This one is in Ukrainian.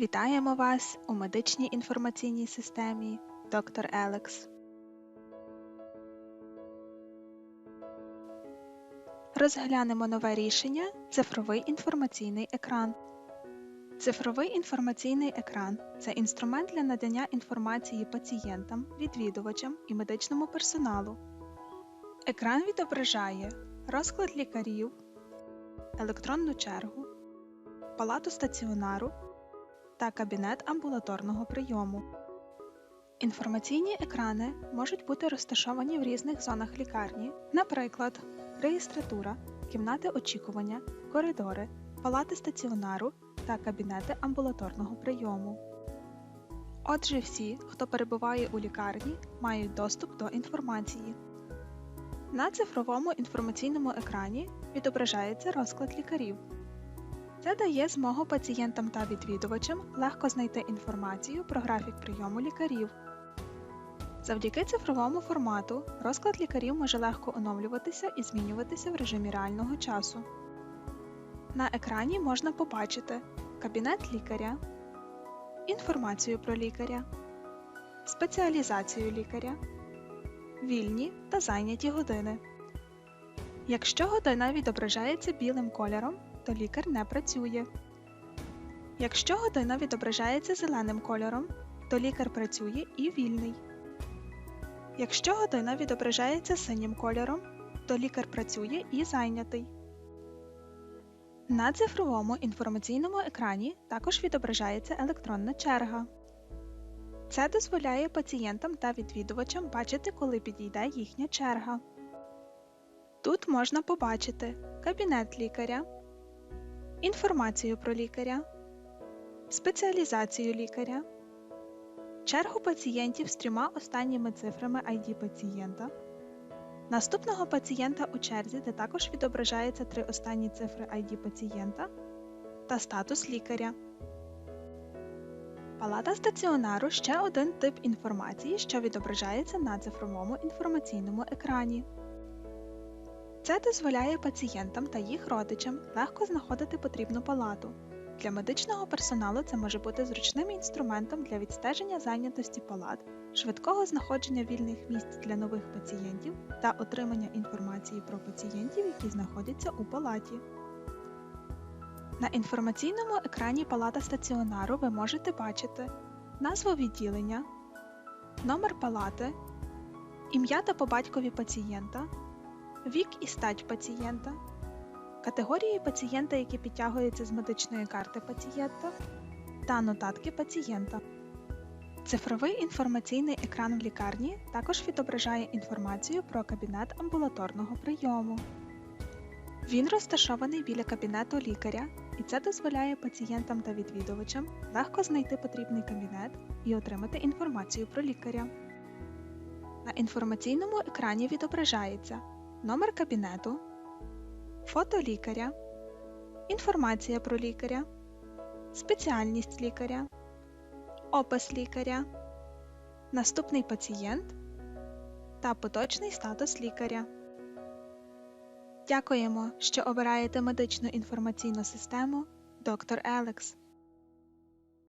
Вітаємо вас у медичній інформаційній системі Доктор Елекс. Розглянемо нове рішення Цифровий інформаційний екран. Цифровий інформаційний екран це інструмент для надання інформації пацієнтам, відвідувачам і медичному персоналу. Екран відображає розклад лікарів, електронну чергу, палату стаціонару та кабінет амбулаторного прийому. Інформаційні екрани можуть бути розташовані в різних зонах лікарні, наприклад, реєстратура, кімнати очікування, коридори, палати стаціонару та кабінети амбулаторного прийому. Отже, всі, хто перебуває у лікарні, мають доступ до інформації. На цифровому інформаційному екрані відображається розклад лікарів. Це дає змогу пацієнтам та відвідувачам легко знайти інформацію про графік прийому лікарів. Завдяки цифровому формату розклад лікарів може легко оновлюватися і змінюватися в режимі реального часу. На екрані можна побачити кабінет лікаря, інформацію про лікаря, спеціалізацію лікаря, вільні та зайняті години. Якщо година відображається білим кольором, то лікар не працює. Якщо година відображається зеленим кольором, то лікар працює і вільний. Якщо година відображається синім кольором, то лікар працює і зайнятий. На цифровому інформаційному екрані також відображається електронна черга. Це дозволяє пацієнтам та відвідувачам бачити, коли підійде їхня черга. Тут можна побачити кабінет лікаря, інформацію про лікаря, спеціалізацію лікаря, чергу пацієнтів з трьома останніми цифрами ID пацієнта, наступного пацієнта у черзі, де також відображаються три останні цифри ID пацієнта та статус лікаря. Палата стаціонару ще один тип інформації, що відображається на цифровому інформаційному екрані. Це дозволяє пацієнтам та їх родичам легко знаходити потрібну палату. Для медичного персоналу це може бути зручним інструментом для відстеження зайнятості палат, швидкого знаходження вільних місць для нових пацієнтів та отримання інформації про пацієнтів, які знаходяться у палаті. На інформаційному екрані палата стаціонару ви можете бачити назву відділення, номер палати, ім'я та по батькові пацієнта, вік і стать пацієнта, категорії пацієнта, які підтягуються з медичної карти пацієнта, та нотатки пацієнта. Цифровий інформаційний екран в лікарні також відображає інформацію про кабінет амбулаторного прийому. Він розташований біля кабінету лікаря, і це дозволяє пацієнтам та відвідувачам легко знайти потрібний кабінет і отримати інформацію про лікаря. На інформаційному екрані відображається номер кабінету, фото лікаря, інформація про лікаря, спеціальність лікаря, опис лікаря, наступний пацієнт та поточний статус лікаря. Дякуємо, що обираєте медичну інформаційну систему Доктор Елекс.